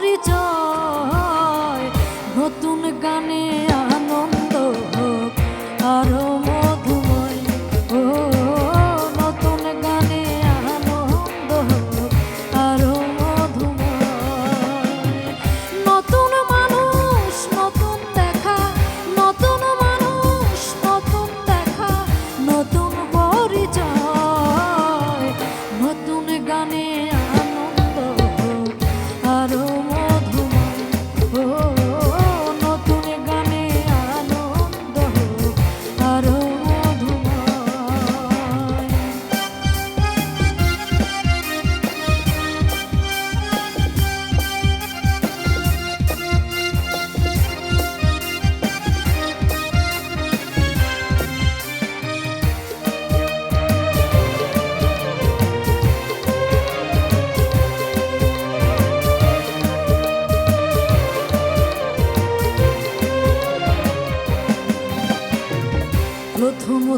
সূর্য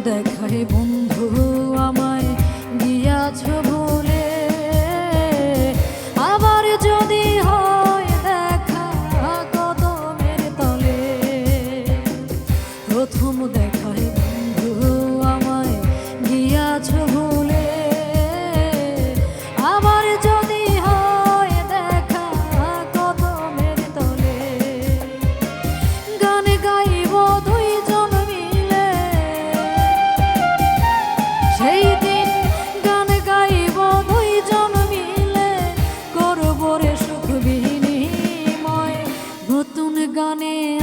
দেখায় বন্ধু আমায় গিয়াছ বলে। আবার যদি হয় দেখা কদমের তলে। প্রথম দেখায় বন্ধু গগনে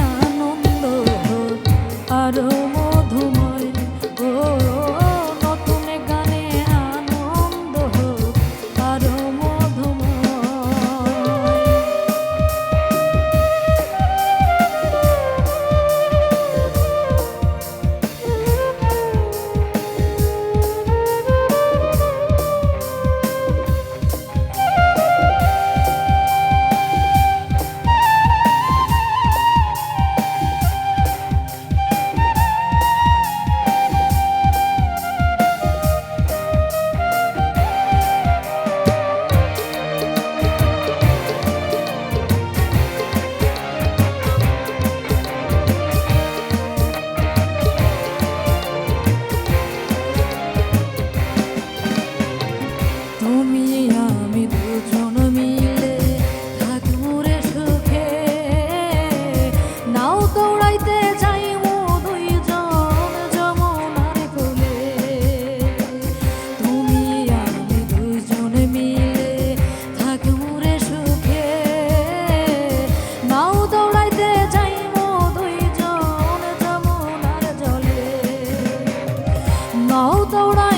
走了。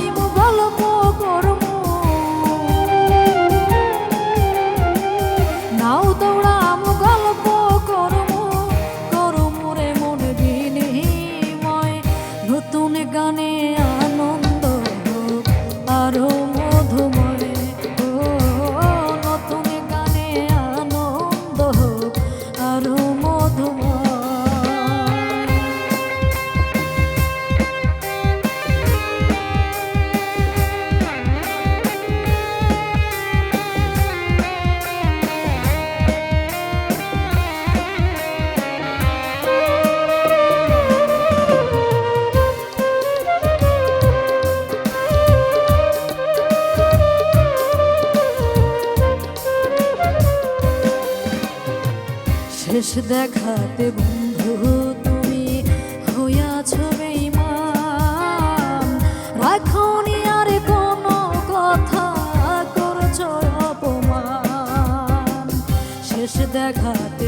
শেষ দেখাতে বন্ধু তুমি হইয়াছ কোনো কথা করছ শেষ দেখাতে